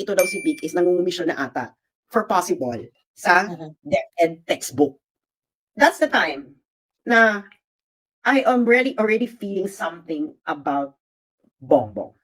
ito daw si Vic is nangungumisyon na ata for possible sa Mhm. DepEd textbook. That's the time na I am really already feeling something about Bongbong.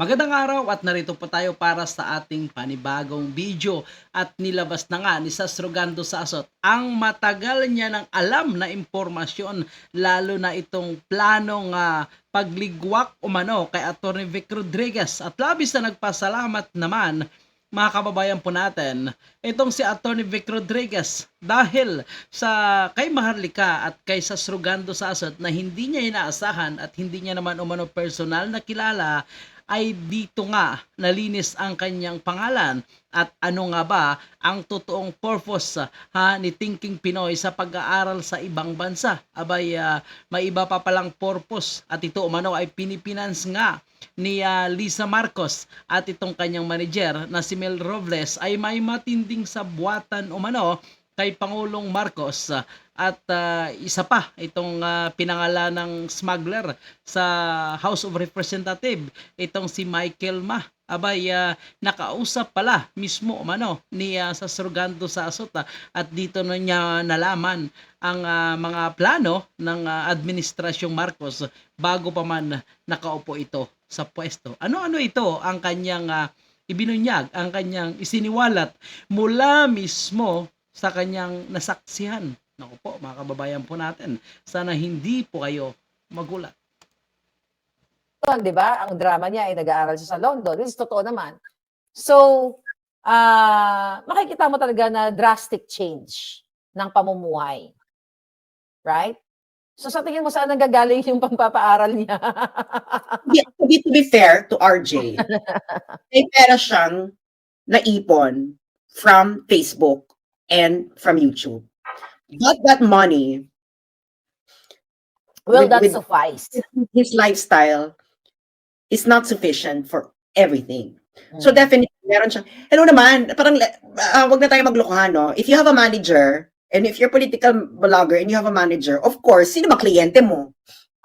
Magandang araw at narito po tayo para sa ating panibagong video at nilabas na nga ni Sas Rogando Sasot ang matagal niya ng alam na impormasyon lalo na itong planong ah, pagligwak umano kay Atty. Vic Rodriguez at labis na nagpasalamat naman mga kababayan po natin itong si Atty. Vic Rodriguez dahil sa kay Maharlika at kay Sas Rogando Sasot na hindi niya inaasahan at hindi niya naman umano personal na kilala ay dito nga nalinis ang kanyang pangalan. At ano nga ba ang totoong purpose ha, ni Thinking Pinoy sa pag-aaral sa ibang bansa. Abay, ah, may iba pa palang purpose. At ito umano ay pinipinance nga ni ah, Lisa Marcos. At itong kanyang manager na si Mel Robles ay may matinding sabwatan umano kay Pangulong Marcos at ah, isa pa itong ah, pinangalan ng smuggler sa House of Representative itong si Michael Ma abay ah, nakausap pala mismo umano ni uh, sa Surgando sa Asota at dito na niya nalaman ang ah, mga plano ng ah, administrasyong Marcos bago pa man nakaupo ito sa pwesto. Ano-ano ito ang kanyang ah, ibinunyag, ang kanyang isiniwalat mula mismo sa kanyang nasaksihan. Naku po, mga kababayan po natin, sana hindi po kayo magulat. London, di ba? Ang drama niya ay nag-aaral siya sa London, which is totoo naman. So, ah makikita mo talaga na drastic change ng pamumuhay. Right? So, sa tingin mo saan nanggagaling yung pampapaaral niya? To be, to be fair to RJ, may pera siyang naipon from Facebook and from YouTube. But that money, well, With- that with- suffice. his lifestyle, is not sufficient for everything. So Mm. definitely, meron siya. Hello naman, parang, uh, wag na tayo maglokohan, no? If you have a manager, and if you're political blogger and you have a manager, of course, sino ba kliyente mo?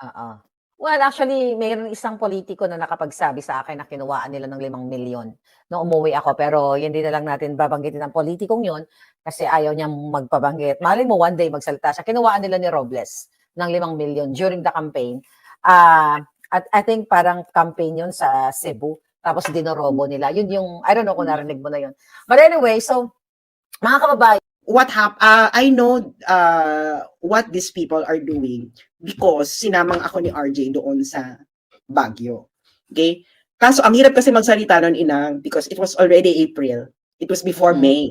Oo. Well, actually, mayroon isang politiko na nakapagsabi sa akin na kinuwaan nila ng limang milyon nung umuwi ako. Pero hindi na lang natin babanggitin ang politikong yun kasi ayaw niyang magpabanggit. Malay mo, one day magsalita siya. Kinuwaan nila ni Robles ng limang milyon during the campaign. Ah, at I think parang campaign yun sa Cebu. Tapos dinorobo nila. Yun yung, I don't know kung narinig mo na yun. But anyway, so, mga kababayan, What hap uh, I know uh, what these people are doing because sinamang ako ni RJ doon sa Baguio. Okay? Kaso ang hirap kasi magsalita noon inang because it was already April. It was before Mm. May.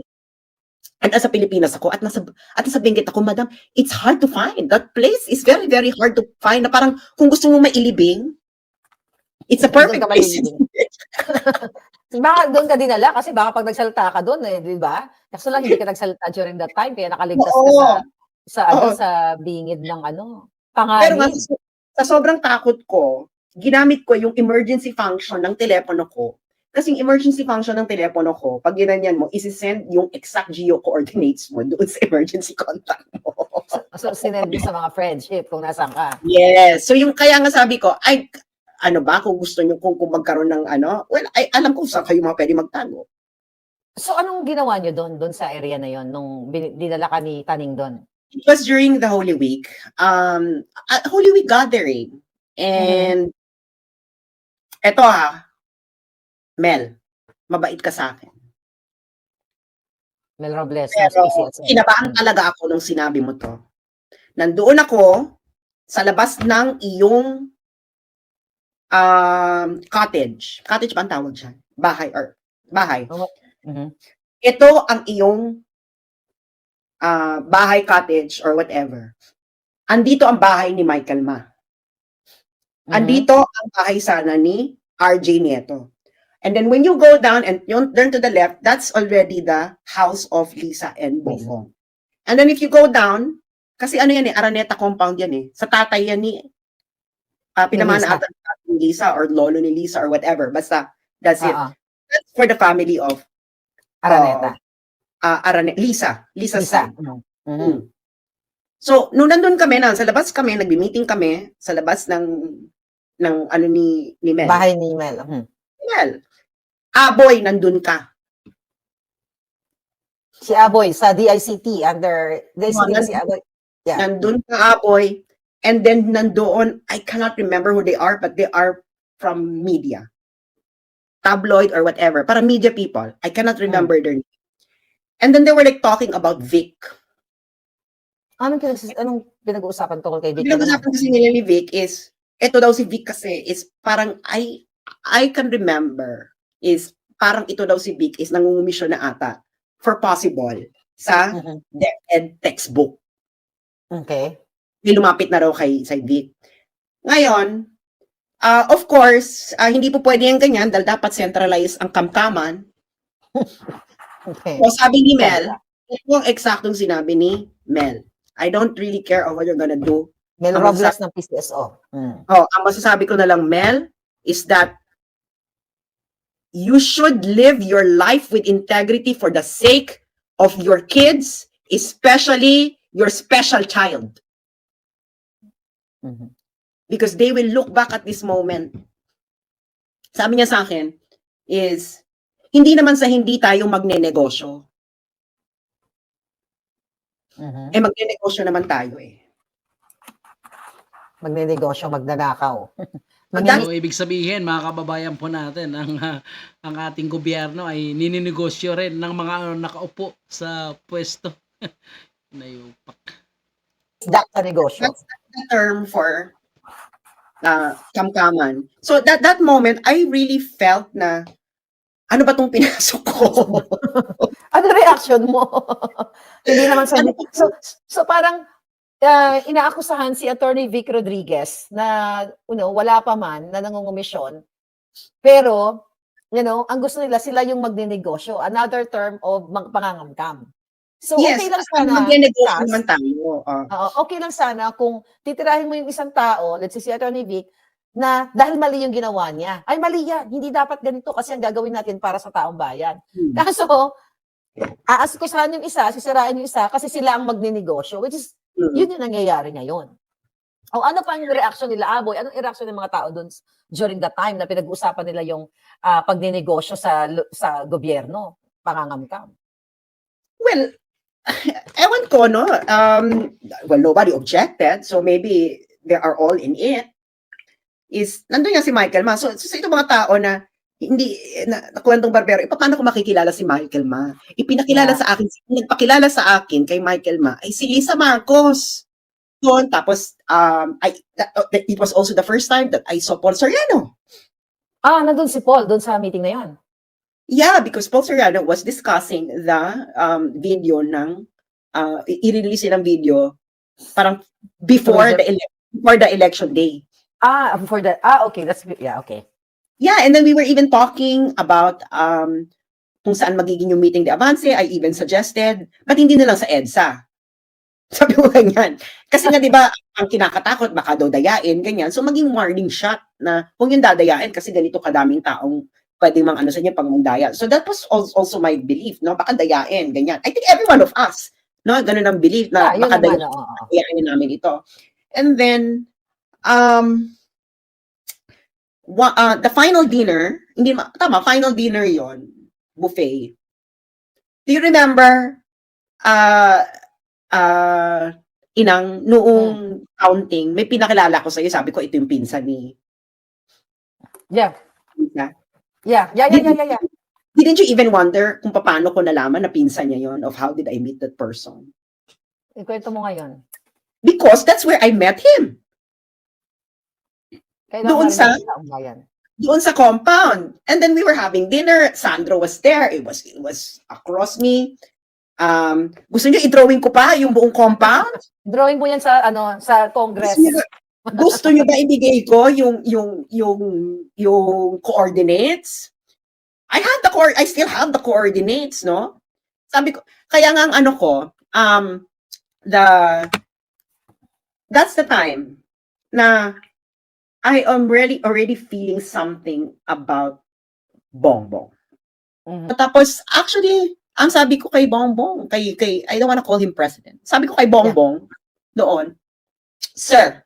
And nasa Pilipinas ako at nasa at nasa Benguet ako, madam, it's hard to find. That place is very very hard to find. Na parang kung gusto mo mailibing, it's a perfect place. Baka doon ka dinala kasi baka pag nagsalita ka doon eh, di ba? Kaso lang hindi ka nagsalita during that time kaya nakaligtas ka Oo. sa sa ano Oo. sa bingid ng ano Pero nga, panganib. sa, sa sobrang takot ko, ginamit ko yung emergency function ng telepono ko. Kasi yung emergency function ng telepono ko, pag ginanyan mo, isi-send yung exact geo coordinates mo doon sa emergency contact mo. So sinend mo sa mga friendship kung nasaan ka. yes. So yung kaya nga sabi ko, ay, ano ba, kung gusto nyo, kung, kung magkaroon ng ano, well, ay, alam ko saan kayo mga pwede magtago. So anong ginawa niyo doon doon sa area na yon nung dinala ka ni Taning doon? It was during the Holy Week, um, a Holy Week gathering. And, eto ha, Mel, mabait ka sa akin. Mel Robles. Pero kinabahan Mm. talaga ako nung sinabi mo to. Nandoon ako sa labas ng iyong um, cottage. Cottage ba ang tawag dyan? Bahay or bahay. Mhm. Ito ang iyong ah, bahay cottage or whatever. Andito ang bahay ni Michael Ma. Mhm. Andito ang bahay sana ni RJ Nieto. And then when you go down and you turn to the left, that's already the house of Lisa and Bongbong. And then if you go down, kasi ano yan eh, Araneta compound yan eh. Sa tatay yan ni, uh, pinamana ata ni Lisa or lolo ni Lisa or whatever. Basta, that's it. Ah, ah. That's for the family of Araneta. uh, Arane, Lisa. Lisa's Isa. side. Mhm. Mm. So, nung nandun kami na, sa labas kami, nagbi-meeting kami, sa labas ng, ng ano ni, ni Mel. Bahay ni Mel. Mhm. Mel. Aboy, nandun ka. Si Aboy sa DICT under DICT Mga si Aboy. Yeah. Nandun ka, Aboy. And then nandoon, I cannot remember who they are, but they are from media. Tabloid or whatever. Para media people. I cannot remember their name. And then they were like talking about Vic. Anong pinag anong pinag-uusapan tungkol kay Vic? Pinag-usapan kasi nila ni Vic is, eto daw si Vic kasi is parang I I can remember is parang ito daw si Vic is nangungumisyon na ata for possible sa Mhm. DepEd textbook. Okay. May lumapit na raw kay, kay Vic. Ngayon, ah, of course, ah, hindi po pwede yung ganyan dahil dapat centralize ang kamkaman. Okay. O sabi ni Mel, ito ang eksaktong sinabi ni Mel. I don't really care of what you're gonna do. Mel ang Robles ng PCSO. Mm. Oh, ang masasabi ko na lang, Mel, is that you should live your life with integrity for the sake of your kids, especially your special child. Mhm. Because they will look back at this moment. Sabi niya sa akin is, hindi naman sa hindi tayo magnenegosyo. Mhm. Eh, magnenegosyo naman tayo eh. Magnenegosyo, magnanakaw. Magdami- So, ibig sabihin, mga kababayan po natin, ang, ah, ang ating gobyerno ay nininegosyo rin ng mga nakaupo sa pwesto. Nayupak. Isda sa negosyo. That's the term for uh, kamkaman. So that that moment, I really felt na ano ba tong pinasok ko? Ano reaction mo? Hindi naman sa... Ano- So, so parang uh, inaakusahan si Attorney Vic Rodriguez na you know, wala pa man na nangungumisyon. Pero, you know, ang gusto nila, sila yung magnenegosyo. Another term of pangangamkam. So, yes, okay lang sana. Sas, naman tayo. ah. Oo, okay lang sana kung titirahin mo yung isang tao, let's say si Attorney Vic, na dahil mali yung ginawa niya. Ay, mali yan. Hindi dapat ganito kasi ang gagawin natin para sa taong bayan. Hmm. Kaso, aasikusahan yung isa, sisirain yung isa kasi sila ang magninegosyo, which is, Mm. yun yung nangyayari ngayon. O ano pa yung reaction nila, Aboy? Anong reaction ng mga tao doon during the time na pinag-uusapan nila yung ah, pagninegosyo sa sa gobyerno, pangangamkam? Well, ewan ko, no? Um, well, nobody objected, so maybe they are all in it. Is, nandun nga si Michael Ma. So, so, ito mga tao na hindi, na, na kwentong barbero, eh, paano ko makikilala si Michael Ma? Ipinakilala Yeah. sa akin, nagpakilala sa akin kay Michael Ma, ay si Lisa Marcos. Yun, tapos, um, I, that- that- it was also the first time that I saw Paul Soriano. Ah, nandun si Paul, doon sa meeting na yan. Yeah, because Paul Soriano was discussing the um, video ng uh, i-release ng video parang before Before the ele- before the election day. Ah, for the, ah, okay, that's, yeah, okay. Yeah, and then we were even talking about um kung saan magiging yung meeting de avance. I even suggested, but hindi na lang sa EDSA. Sabi ko ganyan. Kasi nga, di ba, ang kinakatakot, baka daw dayain, ganyan. So, maging warning shot na kung yung dadayain kasi ganito kadaming taong pwede mang ano sa inyo pag mangdaya. So, that was al- also my belief, no? Baka dayain, ganyan. I think every one of us, no? Ganun ang belief na Yeah, baka dayain oo. kayanin namin ito. And then, um, wa- uh, the final dinner, hindi ma- tama, final dinner yon buffet. Do you remember, uh, uh, inang, noong counting, may pinakilala ko sa'yo, sabi ko, ito yung pinsan ni Yeah, Lisa. Yeah, yeah, yeah, yeah, yeah, yeah. Didn't you even wonder kung paano ko nalaman na pinsan niya yon of how did I meet that person? Ikwento mo ngayon. Because that's where I met him. Kailan Doon sa- doon sa compound. And then we were having dinner. Sandro was there. It was it was across me. Um, gusto niyo i-drawing ko pa yung buong compound? Drawing mo yan sa, ano, sa Congress. Gusto niyo, gusto niyo ba ibigay ko yung yung yung yung coordinates? I had the core I still have the coordinates, no? Sabi ko, kaya nga ang ano ko, um the that's the time na I am really already feeling something about Bongbong. Mhm. Tapos, actually, ang sabi ko kay Bongbong, kay, kay, I don't wanna call him president. Sabi ko kay Bongbong, doon, Sir,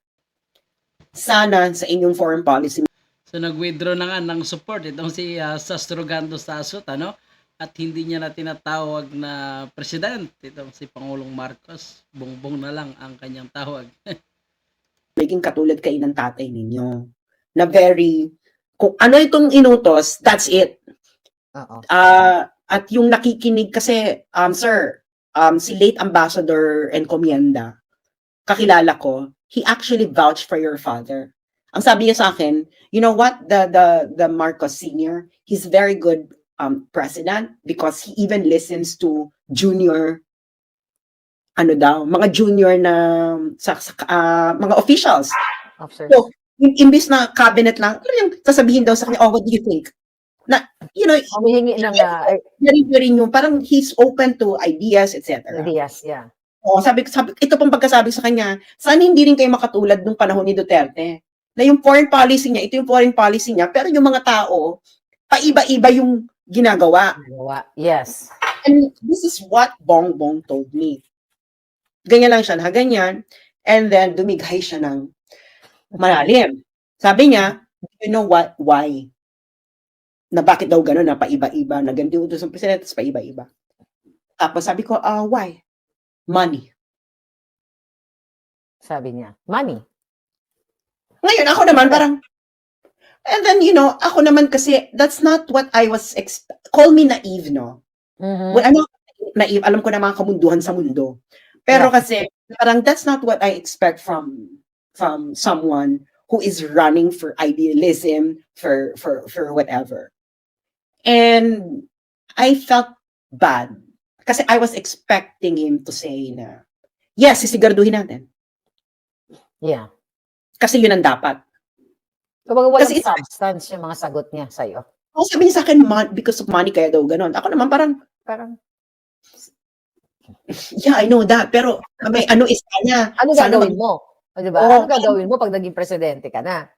sana sa inyong foreign policy So nag-withdraw na nga ng support itong si uh, Sastrogando Sasot ano at hindi niya na tinatawag na president itong si Pangulong Marcos. Bongbong na lang ang kanyang tawag. Maging katulad kayo ng tatay ninyo. Na very, kung ano itong inutos, that's it. Oo. Ah, at yung nakikinig kasi, um, sir, um, si late ambassador Encomienda, kakilala ko, he actually vouched for your father. Ang sabi niya sa akin, you know what, the the the Marcos senior, he's very good um president because he even listens to junior ano daw, mga junior na sa, sa ah, mga officials. Officer. So, im- imbis na cabinet lang, ano yung sasabihin daw sa kanya, oh, what do you think? Na, you know, Humihingi ng uh, very, very new. Parang he's open to ideas, etc. ideas, yeah. Oo, sabi, sabi, ito pang pagkasabi sa kanya, sana hindi rin kayo makatulad nung panahon ni Duterte. Na yung foreign policy niya, ito yung foreign policy niya, pero yung mga tao, paiba-iba yung ginagawa. Gawa. Yes. And this is what Bongbong told me. Ganyan lang siya, na ganyan. And then, dumighay siya ng malalim. Sabi niya, you know what, why? Na bakit daw gano'n, na paiba-iba, na ganito utos ng presidente, tapos paiba-iba. Tapos sabi ko, ah, why? Money. Sabi niya. Money. Ngayon, ako naman, parang, and then, you know, ako naman kasi, that's not what I was, ex- call me naive, no? Mhm. Well, ano, naive, alam ko na mga kamunduhan sa mundo. Pero Yeah. kasi, parang that's not what I expect from from someone who is running for idealism, for for for whatever. And I felt bad. Kasi I was expecting him to say na, yes, sisiguraduhin natin. Yeah. Kasi yun ang dapat. Kumbaga walang Kasi substance yung mga sagot niya sa'yo. Kung sabi niya sa akin, "Mon- because of money, kaya daw ganun. Ako naman parang, Parang, yeah, I know that. Pero may ano is kanya. ano gagawin mo? O, diba? Oo. Ano gagawin mo pag naging presidente ka na?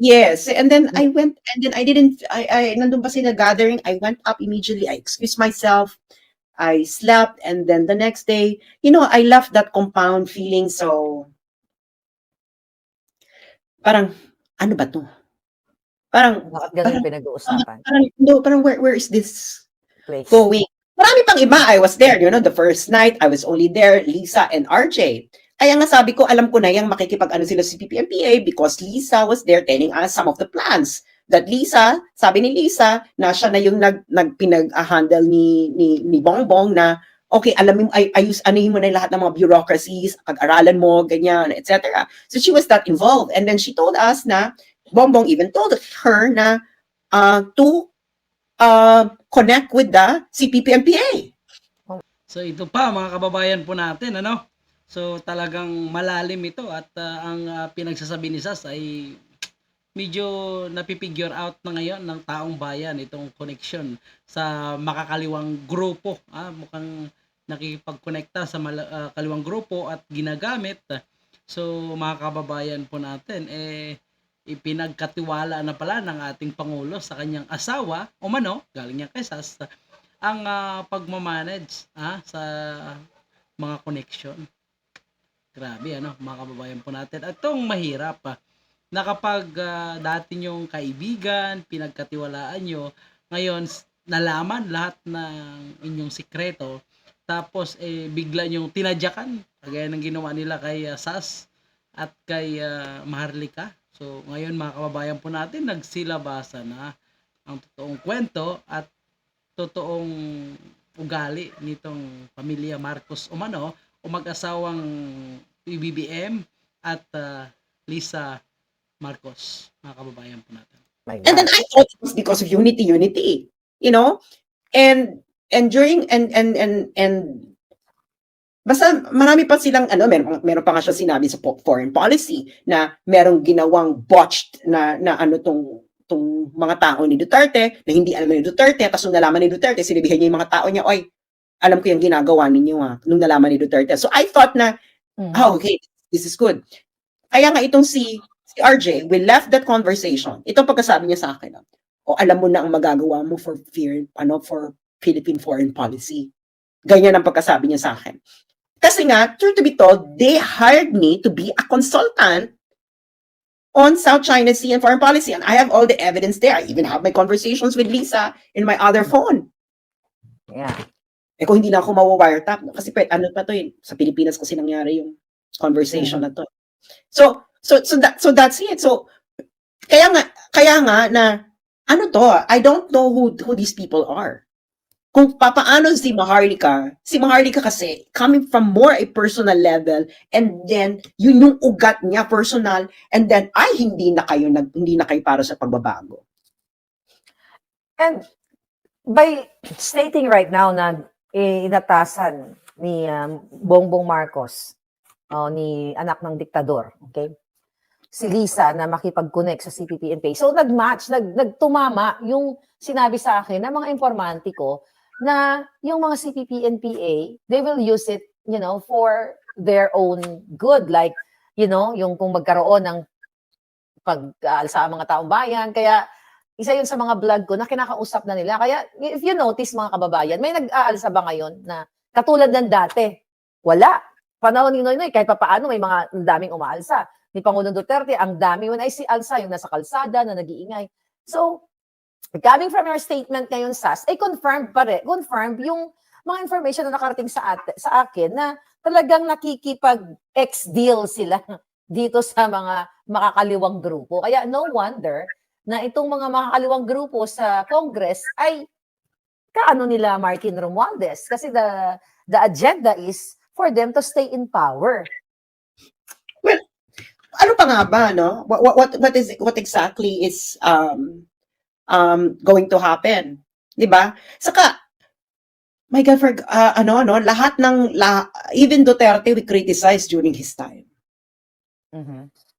Yes, and then I went, and then I didn't, I, I, nandun pa sila gathering, I went up immediately, I excused myself, I slept, and then the next day, you know, I left that compound feeling so, parang, ano ba to? Parang, Bakit ganun pinag-uusapan? parang, no, parang where, where is this Place. going? Marami pang iba, I was there, you know, the first night, I was only there, Lisa and RJ. Kaya nga sabi ko, alam ko na yung makikipag-ano sila sa PPMPA because Lisa was there telling us some of the plans. That Lisa, sabi ni Lisa, na siya na yung nag, nagpinag-handle ni, ni, ni Bongbong na, okay, alam mo, ay, ayus, anuhin mo na lahat ng mga bureaucracies, pag-aralan mo, ganyan, etc. So she was that involved. And then she told us na, Bongbong even told her na uh, to uh, connect with the CPPMPA. So ito pa mga kababayan po natin ano. So talagang malalim ito at ah, ang ah, pinagsasabi ni Sas ay medyo napipigure out na ngayon ng taong bayan itong connection sa makakaliwang grupo. Ah, mukhang nakikipag-connecta sa mala- ah, kaliwang grupo at ginagamit. So mga kababayan po natin eh ipinagkatiwala na pala ng ating Pangulo sa kanyang asawa o mano, galing niya kay Sas, ang ah, pagmamanage ah, sa mga connection. Grabe ano, mga kababayan po natin. At itong mahirap ah, na kapag ah, dati nyong kaibigan, pinagkatiwalaan nyo, ngayon nalaman lahat ng inyong sikreto, tapos eh bigla nyong tinadyakan, kagaya ng ginawa nila kay ah, Sas at kay ah, Maharlika. So ngayon mga kababayan po natin, nagsilabasa na ang totoong kwento at totoong ugali nitong pamilya Marcos Umano o mag-asawang PBBM at ah, Lisa Marcos, mga kababayan po natin. And then. I thought it was because of unity, unity, you know? And and during and and and and basta marami pa silang ano, meron, meron pa nga siya sinabi sa po- foreign policy na merong ginawang botched na na ano tong tong mga tao ni Duterte na hindi alam ni Duterte tapos nung nalaman ni Duterte sinabihan niya yung mga tao niya oy alam ko yung ginagawa ninyo ha nung nalaman ni Duterte so I thought na Mhm. Ah, okay. This is good. Kaya nga itong si, si RJ, we left that conversation. Ito pagkasabi niya sa akin. ah, O alam mo na ang magagawa mo for fear, ano, for Philippine foreign policy. Ganyan ang pagkasabi niya sa akin. Kasi nga, truth to be told, they hired me to be a consultant on South China Sea and foreign policy. And I have all the evidence there. I even have my conversations with Lisa in my other phone. Yeah. Eh kung hindi na ako mawa-wiretap, kasi pe, ano pa to eh, sa Pilipinas kasi nangyari yung conversation na to. So, so, so, that, so that's it. So, kaya nga, kaya nga na, ano to, I don't know who, who these people are. Kung papaano si Maharlika, si Maharlika kasi, coming from more a personal level, and then, yun yung ugat niya, personal, and then, ay, hindi na kayo, nag, hindi na kayo para sa pagbabago. And by stating right now na inatasan ni um, Bongbong Marcos, o ni anak ng diktador, okay? Si Lisa na makipag-connect sa CPP-NPA. So nag-match, nag, nagtumama yung sinabi sa akin ng mga informanti ko na yung mga CPP-NPA, they will use it, you know, for their own good. Like, you know, yung kung magkaroon ng pag-aalsa ang mga taong bayan. Kaya isa yun sa mga vlog ko na kinakausap na nila. Kaya if you notice mga kababayan, may nag-aalsa ba ngayon na katulad ng dati? Wala. Panahon ni Noynoy, kahit pa paano may mga daming umaalsa. Ni Pangulong Duterte, ang dami when I see alsa, yung nasa kalsada na nag-iingay. So, coming from your statement ngayon, Sas, ay confirmed pa rin, confirmed yung mga information na nakarating sa, ate, sa akin na talagang nakikipag-ex-deal sila dito sa mga makakaliwang grupo. Kaya no wonder na itong mga makakaliwang grupo sa Congress ay kaano nila Martin Romualdez kasi the the agenda is for them to stay in power. Ano pa nga ba no? What what what, what is what exactly is um um going to happen? 'di ba? Saka my god for uh, ano no? Lahat ng la, even Duterte we criticized during his time.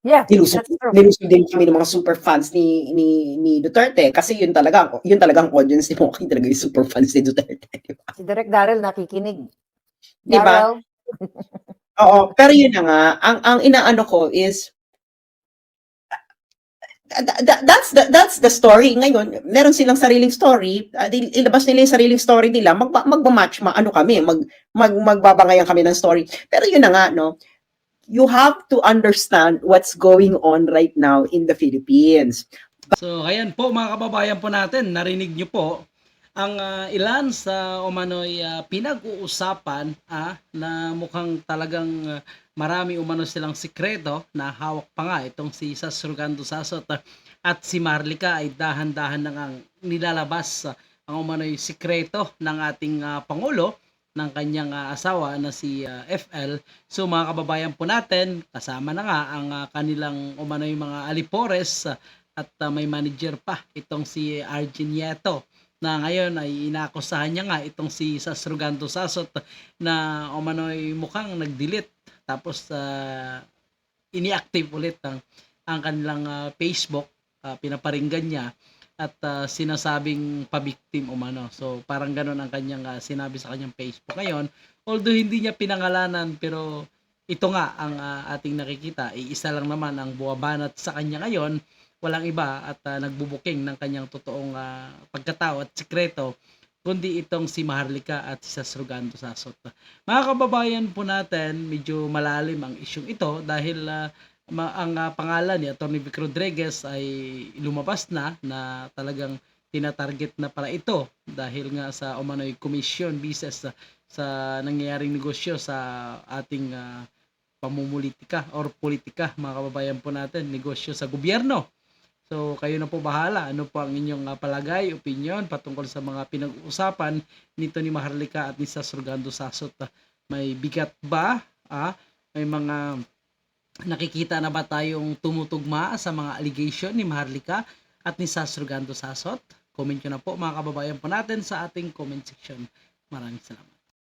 Yeah, nilusog nilusog din kami ng mga super fans ni ni ni Duterte. Kasi yun talaga yun talagang audience ni Moki talaga yung super fans ni Duterte di ba? Si Direk Daryl nakikinig. Di ba? Oo, pero yun na nga, ang ang inaano ko is th- that's the that's the story ngayon. Meron silang sariling story, uh, ilabas nila yung sariling story nila. Magba, magba-match ma ano kami, mag, mag magbabangayan kami ng story. Pero yun na nga no. You have to understand what's going on right now in the Philippines. So, ayan po mga kababayan po natin, narinig nyo po ang ah, ilan sa umano'y ah, pinag-uusapan ah, na mukhang talagang ah, marami umano silang sikreto na hawak pa nga itong si Sas Rugando Sasot ah, at si Marlica ay dahan-dahan na ngang nilalabas ah, ang umano'y sikreto ng ating ah, Pangulo ng kanyang ah, asawa na si ah, FL. So mga kababayan po natin, kasama na nga ang ah, kanilang umano'y mga alipores ah, at uh, may manager pa itong si Arjun Nieto na ngayon ay inakusahan niya nga itong si Sasrugando Sasot na umano'y mukhang nag-delete. Tapos uh, ini-active ulit ang, ang kanilang uh, Facebook. Uh, pinaparinggan niya at uh, sinasabing pabiktim umano. So parang ganun ang kanyang uh, sinabi sa kanyang Facebook. Ngayon although hindi niya pinangalanan pero ito nga ang uh, ating nakikita. Ay isa lang naman ang buwabanat sa kanya ngayon walang iba at uh, nagbubuking ng kanyang totoong uh, pagkatao at sikreto kundi itong si Maharlika at si Sasrugando Sasot. Mga kababayan po natin, medyo malalim ang isyong ito dahil uh, ma- ang uh, pangalan ni Atty. Vic Rodriguez ay lumabas na na talagang tinatarget na pala ito dahil nga sa umano'y komisyon bises sa, sa nangyayaring negosyo sa ating uh, pamumulitika or politika mga kababayan po natin, negosyo sa gobyerno. So, kayo na po bahala. Ano po ang inyong uh, palagay, opinion patungkol sa mga pinag-uusapan nito ni Maharlika at ni Sasrugando Sasot? Uh, may bigat ba? Ah? May mga nakikita na ba tayong tumutugma sa mga allegation ni Maharlika at ni Sasrugando Sasot? Comment nyo na po mga kababayan po natin sa ating comment section. Maraming salamat.